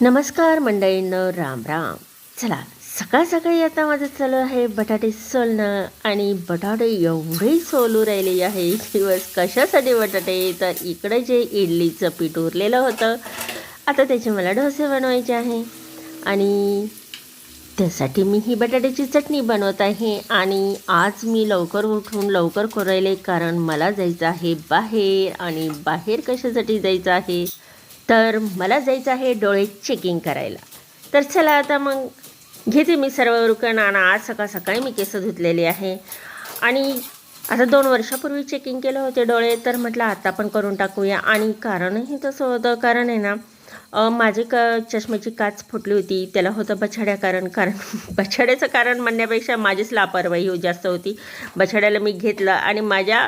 नमस्कार मंडळींनो राम राम. चला सकाळ सकाळी आता माझं चालू आहे बटाटे सोलणं आणि बटाटे एवढे सोलू राहिले आहे दिवस कशासाठी बटाटे? तर इकडे जे इडलीचं पीठ उरलेलं होतं आता त्याचे मला डोसे बनवायचे आहे. आणि त्यासाठी मी ही बटाट्याची चटणी बनवत आहे आणि आज मी लवकर उठून लवकर करायले कारण मला जायचं आहे बाहेर आणि बाहेर कशासाठी जायचं आहे? तर मला जायचं आहे डोळे चेकिंग करायला. तर चला आता मग घेते मी सर्व रुकण आणि आज सकाळ सकाळी मी केस धुतलेले आहे. आणि आता दोन वर्षापूर्वी चेकिंग केलं होते डोळे तर म्हटलं आता पण करून टाकूया. आणि कारणही तसं होतं कारण आहे ना माझे क चष्म्याची काच फुटली होती. त्याला होतं बछड्या कारण कारण बछड्याचं कारण म्हणण्यापेक्षा माझीच लापरवाही जास्त होती. बछड्याला मी घेतलं आणि माझ्या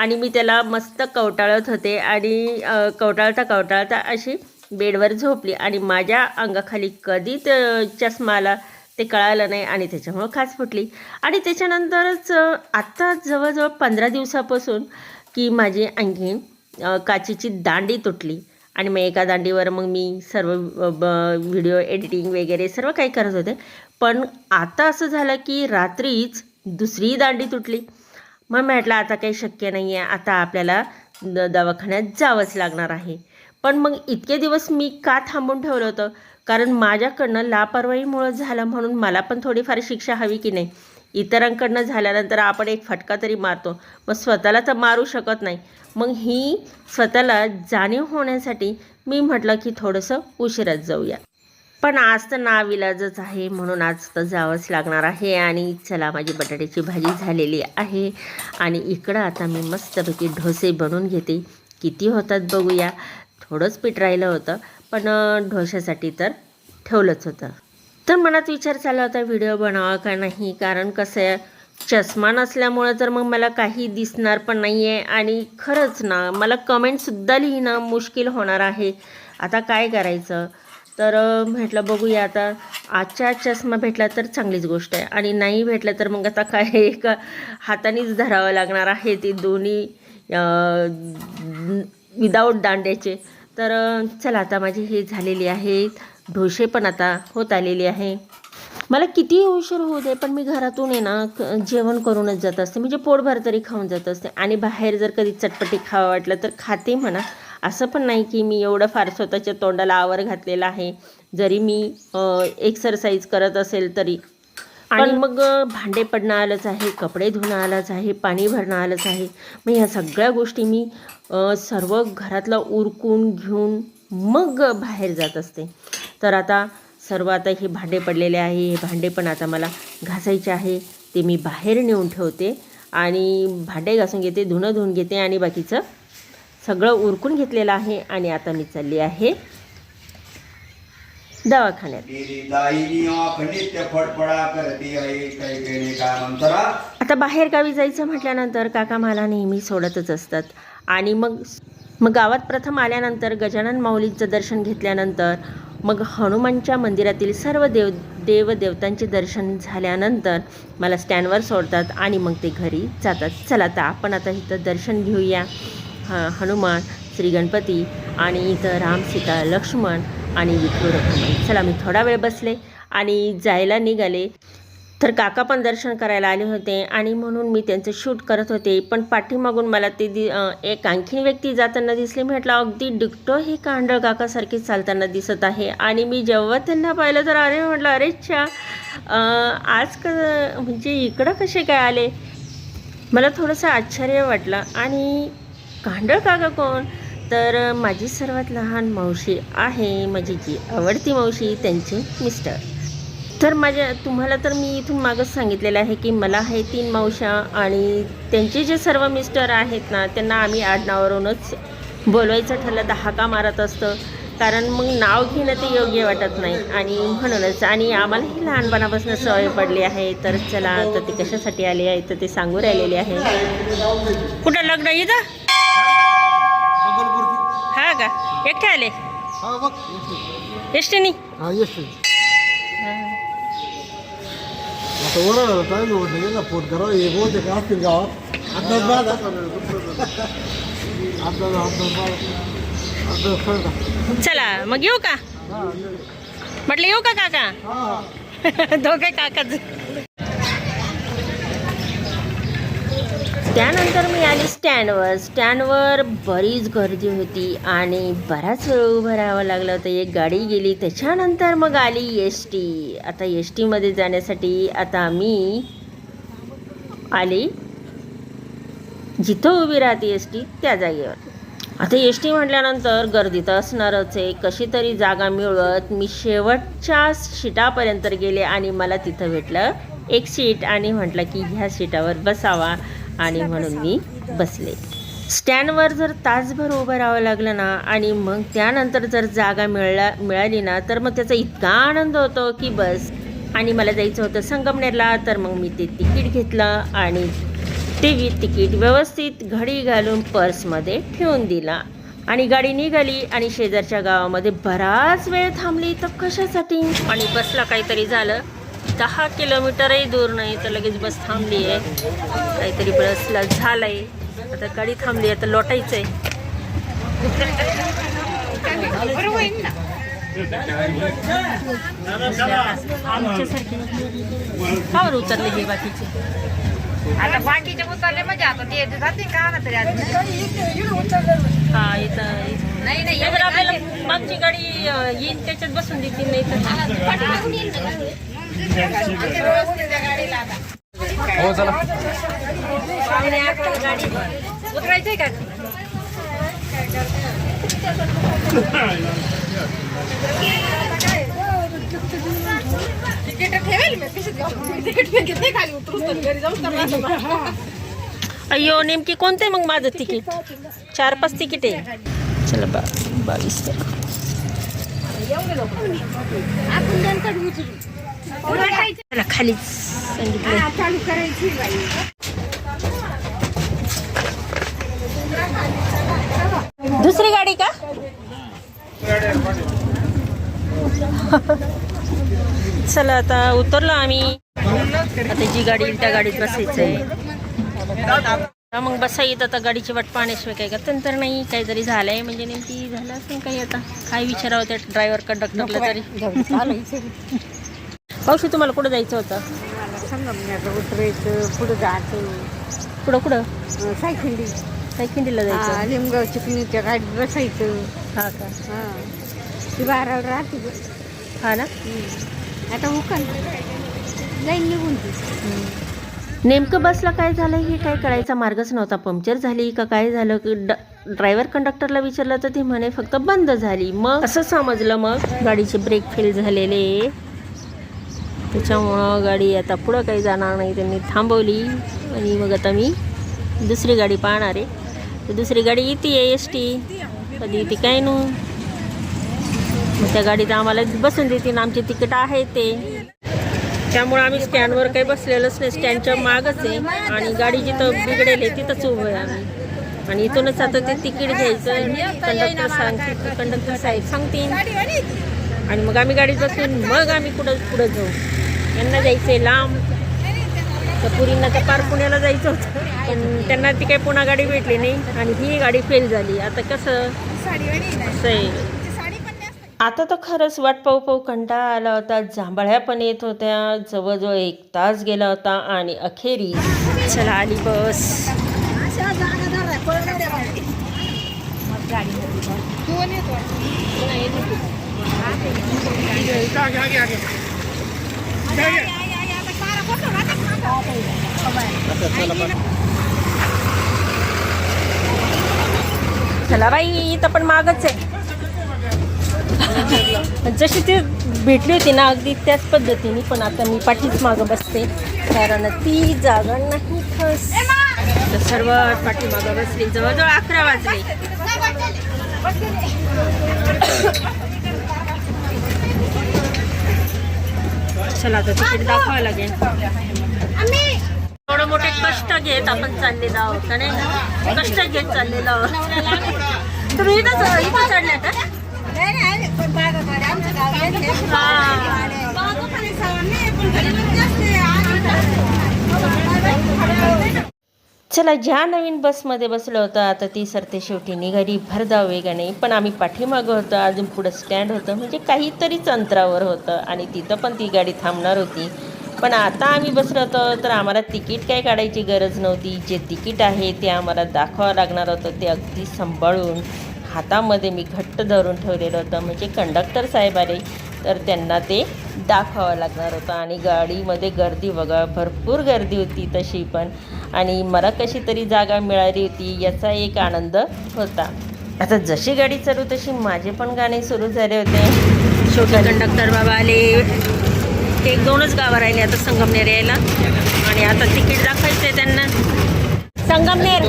आणि मी त्याला मस्त कवटाळत होते आणि कवटाळता कवटाळता अशी बेडवर झोपली. आणि माझ्या अंगाखाली कधी त- ते कळालं नाही आणि त्याच्यामुळं खास फुटली. आणि त्याच्यानंतरच आत्ता जवळजवळ पंधरा दिवसापासून की माझी आणखी काचीची काचेची दांडी तुटली. आणि मग एका दांडीवर मग मी सर्व व्हिडिओ एडिटिंग वगैरे सर्व काही करत होते. पण आता असं झालं की रात्रीच दुसरी दांडी तुटली. मग म्हटलं आता काही शक्य नाही आहे आता आपल्याला द दवाखान्यात जावंच लागणार आहे. पण मग इतके दिवस मी का थांबून ठेवलं होतं? कारण माझ्याकडनं लापरवाहीमुळं झालं म्हणून मला पण थोडीफार शिक्षा हवी की नाही? इतरांकडनं झाल्यानंतर आपण एक फटका तरी मारतो. मग स्वतःला तर मारू शकत नाही. मग ही स्वतःला जाणीव होण्यासाठी मी म्हटलं की थोडंसं उशिरात जाऊया. पण आज तर नाविलाजच आहे म्हणून आज तर जावंच लागणार आहे आणि चला माझी बटाट्याची भाजी झालेली आहे. आणि इकडं आता मी मस्तपैकी ढोसे बनवून घेते. किती होतात बघूया. थोडंच पीठ राहिलं होतं पण ढोशासाठी तर ठेवलंच होतं. तर मनात विचार चालला होता व्हिडिओ बनावा का नाही? कारण कसं आहे चष्मा नसल्यामुळं तर मग मला काही दिसणार पण नाही आहे आणि खरंच ना मला कमेंटसुद्धा लिहिणं मुश्किल होणार आहे. आता काय करायचं? तर म्हटलं बघूया आता. आजच्या चष्मा भेटला तर चांगलीच गोष्ट आहे. आणि नाही भेटलं तर मग आता काय एक हातानेच धरावं लागणार आहे ती दोन्ही विदाऊट दांड्याचे. तर चला आता माझी हे झालेली आहे. ढोसे पण आता होत आलेले आहे. मला किती उशीर होऊ दे पण मी घरातून आहे ना क- जेवण करूनच जात असते. म्हणजे पोटभर तरी खाऊन जात असते. आणि बाहेर जर कधी चटपटी खावं वाटलं तर खाते म्हणा. असं पण नाही की मी एवढं फार स्वतःच्या तोंडाला आवर घातलेलं आहे. जरी मी एक्सरसाइज करत असेल तरी. आणि मग भांडे पडणं आलंच आहे कपडे धुणं आलंच आहे पाणी भरणं आलंच आहे. मग ह्या सगळ्या गोष्टी मी सर्व घरातलं उरकून घेऊन मग बाहेर जात असते. तर आता सर्व आता हे भांडे पडलेले आहे हे भांडे पण आता मला घासायचे आहे ते मी बाहेर नेऊन ठेवते आणि भांडे घासून घेते धुणं धुवून घेते आणि बाकीचं सगळं उरकून घेतलेलं आहे आणि आता मी चालली आहे दवाखान्यात. आता बाहेर गावी जायचं म्हटल्यानंतर काका मला नेहमी सोडतच असतात. आणि मग मग गावात प्रथम आल्यानंतर गजानन माऊलींचं दर्शन घेतल्यानंतर मग हनुमानच्या मंदिरातील सर्व देव देवदेवतांचे दर्शन झाल्यानंतर मला स्टँडवर सोडतात आणि मग ते घरी जातात. चला आता आपण आता इथं दर्शन घेऊया. ह हनुमान श्री गणपती आणि इथं राम सीता लक्ष्मण आणि विठू रखुमाई चला मी थोडा वेळ बसले आणि जायला निघाले. तर काका पण दर्शन करायला आले होते आणि म्हणून मी त्यांचं शूट करत होते. पण पाठीमागून मला ते दि एक आणखीन व्यक्ती जाताना दिसली. म्हटलं अगदी डिकटो हे कांडळ काकासारखी चालताना दिसत आहे. आणि मी जेव्हा त्यांना पाहिलं तर अरे म्हटलं अरे छा आज क म्हणजे इकडं कसे काय आले? मला थोडंसं आश्चर्य वाटलं आणि कांडळ काका कोण? तर माझी सर्वात लहान मावशी आहे माझी जी आवडती मावशी त्यांचे मिस्टर. तर माझ्या तुम्हाला तर मी इथून मागच सांगितलेलं आहे की मला आहे तीन मावशा आणि त्यांचे जे सर्व मिस्टर आहेत ना त्यांना आम्ही आडनावावरूनच बोलवायचं ठरलं दहाका मारत असतं. कारण मग नाव घेणं ते योग्य वाटत नाही. आणि म्हणूनच आणि आम्हालाही लहानपणापासून सवय पडली आहे. तर चला तर ते कशासाठी आले आहे तर ते सांगू राहिलेले आहे. कुठं लग्न इथं? हा का एकटे आले हा बघ एसटीनी हा येस आता वर टाइम म्हटलं गेला फोन करा हे बहुतेक असतील गावात अंदाज माझा अंदाज अंदाज माझा अंदाज कळला चला मग येऊ का हा म्हटलं येऊ का काका हा दोघे काकाच त्यानंतर मी आली स्टँडवर. स्टँडवर बरीच गर्दी होती आणि बराच वेळ उभं राहावं लागलं होतं. एक गाडी गेली त्याच्यानंतर मग आली एस टी. आता एस टीमध्ये जाण्यासाठी आता मी आली. जिथं उभी राहते एस टी त्या जागेवर. आता एस टी म्हटल्यानंतर गर्दी तर असणारच आहे. कशी तरी जागा मिळवत. मी शेवटच्या सीटापर्यंत गेले आणि मला तिथं भेटलं एक सीट आणि म्हटलं की ह्या सीटावर बसावा. आणि म्हणून मी बसले. स्टँडवर जर तासभर उभं राहावं लागलं ना आणि मग त्यानंतर जर जागा मिळला मिळाली ना तर मग त्याचा इतका आनंद होतो की बस. आणि मला जायचं होतं संगमनेरला तर मग मी ते तिकीट घेतलं आणि ते तिकीट व्यवस्थित घडी घालून पर्समध्ये ठेवून दिला. आणि गाडी निघाली आणि शेजारच्या गावामध्ये बराच वेळ थांबली. तर कशासाठी? आणि बसला काहीतरी झालं. दहा किलोमीटरही दूर नाही तर लगेच बस थांबली आहे. काहीतरी बसला झालंय. आता गाडी थांबली आता लोटायचं आहे आमच्यासारखी कावर उतरले हे बाकीचे. आता बाकीचे उतरले म्हणजे आता ते जाते का? ना तरी अजून हा इथं नाही नाही आपल्याला मागची गाडी अं, येईल त्याच्यात बसून देतील नाही तर हो चला उतरायचंय का तिकीट ठेवेल मी तिकीट मी घेते खाली उतरून तर घरी जाऊन तर अय्यो नेमकी कोणते मग माझं तिकीट? चार पाच तिकीट आहे. चला बा बावीस खालीच सांगितलं दुसरी गाडी का? चला आता उतरलो आम्ही. आता जी गाडी त्या गाडीत बसायचं आहे. मग बसा येत आता गाडीची वाट पाहण्याशिवाय काय करतं तर नाही. काहीतरी झालंय म्हणजे नेमकी झालं असेल काही आता. काय विचारावं त्या ड्रायव्हर कंडक्टरला तरी. पावशी तुम्हाला कुठं जायचं होतं? संगमनेरला उतरायचं पुढं जायचं. कुठं? कुठं सायखिंडी. सायखिंडीला जायचं. लिमगाव चिकणीच्या गाडीत बसायचं. हा का? हा. ती बाराला राहते गं. हा ना? आता उकन. जाईन निघून ती. नेमकं बसला काय झालं हे काय कळायचा मार्गच नव्हता. पंक्चर झाली का काय झालं? की ड्रायव्हर कंडक्टरला विचारलं तर ते म्हणे फक्त बंद झाली. मग असं समजलं मग. गाडीचे ब्रेक फेल झालेले. त्याच्यामुळं गाडी आता पुढं काही जाणार नाही. त्यांनी थांबवली आणि मग आता मी दुसरी गाडी पाहणार आहे. तर दुसरी गाडी येते एस टी कधी येते काय नू? मग त्या गाडीत आम्हाला बसून देतील. आमचे तिकीट आहे ते. त्यामुळे आम्ही स्टँडवर काही बसलेलोच नाही. स्टँडच्या मागच आहे. आणि गाडी जिथं बिघडेल आहे तिथंच उभं आहे आम्ही. आणि इथूनच आता ते तिकीट घ्यायचं. कंडक्टर सांगते कंडक्टर साहेब सांगतील. आणि मग आम्ही गाडीत बसून मग आम्ही कुठं पुढं जाऊ? यांना जायचं आहे लांब. तर पुरींना तर पार पुण्याला जायचं होतं. पण त्यांना ती काही पुन्हा गाडी भेटली नाही आणि ही गाडी फेल झाली. आता कसं? असं आहे. आता तर खरंच वाट पाहू पाहू कंटाळा आला होता. जांभळ्या पण येत होत्या. जवळजवळ एक तास गेला होता आणि अखेरी चला आली बस. चला बाई इथं पण मागच आहे. जशी ती भेटली होती ना अगदी त्याच पद्धतीने पण आता मी पाठीच मागं बसते. कारण ती जागा नाही खस. तर सर्व पाठीमागं बसली जवळजवळ अकरा वाजले. चला आता तिकीट दाखवावं लागेल. थोडं मोठे कष्ट घेत आपण चाललेलो आहोत का नाही कष्ट घेत चाललेलो आहोत. तुम्ही इथं चढल्या का? चला ज्या नवीन बसमध्ये बसलो होतं आता ती सरते शेवटी निघाली भरधाव वेगाने. पण आम्ही पाठीमागं होतो अजून पुढं स्टँड होतं. म्हणजे काहीतरीच अंतरावर होतं आणि तिथं पण ती गाडी थांबणार होती. पण आता आम्ही बसलो होतो तर आम्हाला तिकीट काय काढायची गरज नव्हती. जे तिकीट आहे ते आम्हाला दाखवावं लागणार होतं ते अगदी सांभाळून हातामध्ये मी घट्ट धरून ठेवलेलं होतं. म्हणजे कंडक्टर साहेब आले तर त्यांना ते दाखवावं लागणार होतं. आणि गाडीमध्ये गर्दी बघा भरपूर गर्दी होती तशी पण. आणि मला कशी तरी जागा मिळाली होती याचा एक आनंद होता. आता जशी गाडी चालू तशी माझे पण गाणे सुरू झाले होते. शेवटी कंडक्टर बाबा आले. एक दोनच गावं राहिले आता संगमनेर यायला. आणि आता तिकीट दाखवायचं आहे त्यांना. संगमनेर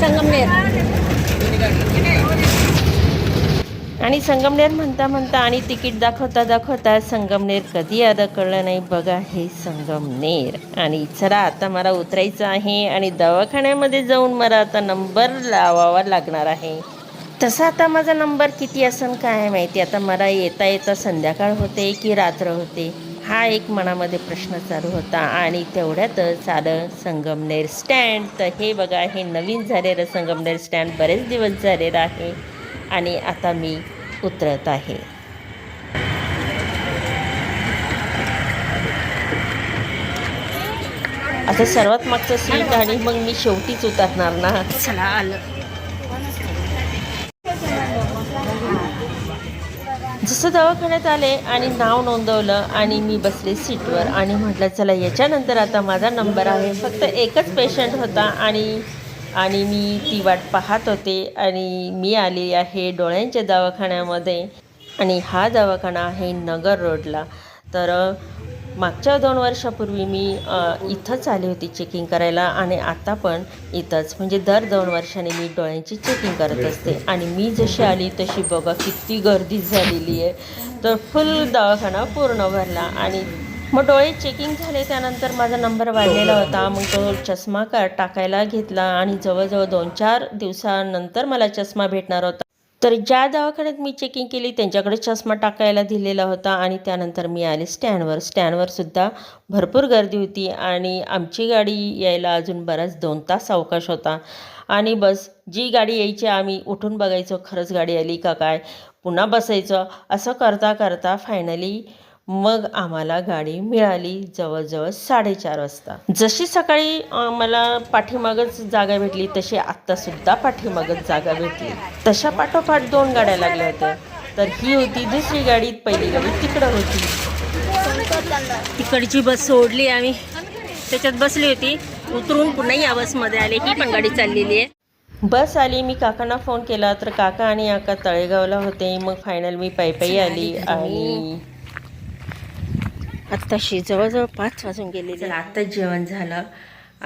संगमनेर. आणि संगमनेर म्हणता म्हणता आणि तिकीट दाखवता दाखवता संगमनेर कधी आलं कळलं नाही. बघा हे संगमनेर. आणि चला आता मला उतरायचं आहे आणि दवाखान्यामध्ये जाऊन मला आता नंबर लावावा लागणार आहे. तसा आता माझा नंबर किती असेल काय माहिती? आता मला येता येता संध्याकाळ होते की रात्र होते? हा एक मनामध्ये प्रश्न चालू होता आणि तेवढ्यातच आलं संगमनेर स्टँड. तर हे बघा हे नवीन झालेलं संगमनेर स्टँड बरेच दिवस झालेलं आहे. आणि आता मी उतरत आहे. आता सर्वात मागचं सीट आणि मग मी शेवटीच उतरणार ना. जसं दवाखान्यात आले आणि नाव नोंदवलं आणि मी बसले सीटवर आणि म्हटलं चला याच्यानंतर आता माझा नंबर आहे. फक्त एकच पेशंट होता आणि आणि मी ती वाट पाहत होते आणि मी आली आहे डोळ्यांच्या दवाखान्यामध्ये. आणि हा दवाखाना आहे नगर रोडला. तर मागच्या दोन वर्षापूर्वी मी इथंच आली होती चेकिंग करायला आणि आता पण इथंच. म्हणजे दर दोन वर्षाने मी डोळ्यांची चेकिंग करत असते. आणि मी जशी आली तशी बघा किती गर्दी झालेली आहे. तर फुल दवाखाना पूर्ण भरला आणि मग डोळे चेकिंग झाले त्यानंतर माझा नंबर वाढलेला होता. मग तो चष्मा का टाकायला घेतला आणि जवळजवळ दोन चार दिवसानंतर मला चष्मा भेटणार होता. तर ज्या दवाखान्यात मी चेकिंग केली त्यांच्याकडे चष्मा टाकायला दिलेला होता आणि त्यानंतर मी आले स्टँडवर. स्टँडवर सुद्धा भरपूर गर्दी होती आणि आमची गाडी यायला अजून बराच दोन तास अवकाश होता. आणि बस जी गाडी यायची आम्ही उठून बघायचो खरंच गाडी आली का काय पुन्हा बसायचं. असं करता करता फायनली मग आम्हाला गाडी मिळाली जवळजवळ साडेचार वाजता. जशी सकाळी मला पाठीमागच जागा भेटली तशी आत्तासुद्धा पाठीमागच जागा भेटली. तशा पाठोपाठ दोन गाड्या लागल्या होत्या. तर ही होती दुसरी गाडी पहिली गाडी तिकडं होती. तिकडची बस सोडली आम्ही. त्याच्यात बसली होती. उतरून पुन्हा या बसमध्ये आले. ही पण गाडी चाललेली आहे. बस आली. मी काकांना फोन केला. तर काका आणि आका तळेगावला होते. मग फायनल मी पायी पायी आली आणि आत्ताशी जवळजवळ पाच वाजून गेले आत्ताच जेवण झालं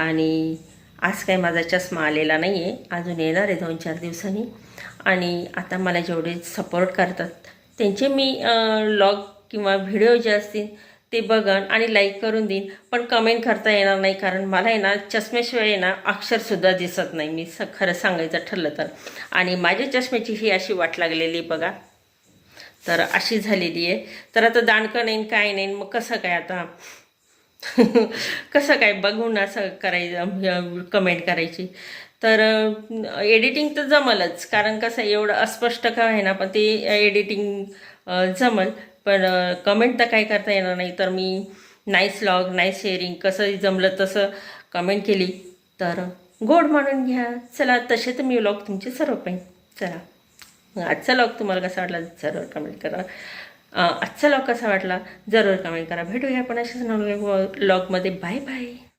आणि आज काय माझा चष्मा आलेला नाही आहे अजून येणार आहे दोन चार दिवसांनी. आणि आता मला जेवढे सपोर्ट करतात त्यांचे मी लॉग किंवा व्हिडिओ जे असतील ते बघन आणि लाईक करून देईन. पण कमेंट करता येणार नाही कारण मला आहे ना चष्म्याशिवाय आहे ना अक्षरसुद्धा दिसत नाही. मी स खरं सांगायचं ठरलं तर. आणि माझ्या चष्म्याची ही अशी वाट लागलेली बघा. तर अशी झालेली आहे. तर आता दांडकं नाही काय नाही मग कसं काय आता? कसं काय बघून असं करायचं कमेंट करायची. तर एडिटिंग तर जमलच कारण कसं एवढं अस्पष्ट का आहे ना पण ते एडिटिंग जमल. पण कमेंट तर काय करता येणार नाही तर मी नाईस लॉग नाईस शेअरिंग कसं जमलं तसं कमेंट केली. तर गोड म्हणून घ्या. चला तसे तर मी लॉग तुमचे सर्व पाहिजे चला. आजचा लॉग तुम्हाला कसा वाटला जरूर कमेंट करा. आजचा लॉग कसा वाटला जरूर कमेंट करा. भेटूया आपण अशाच नवीन लॉगमध्ये बाय बाय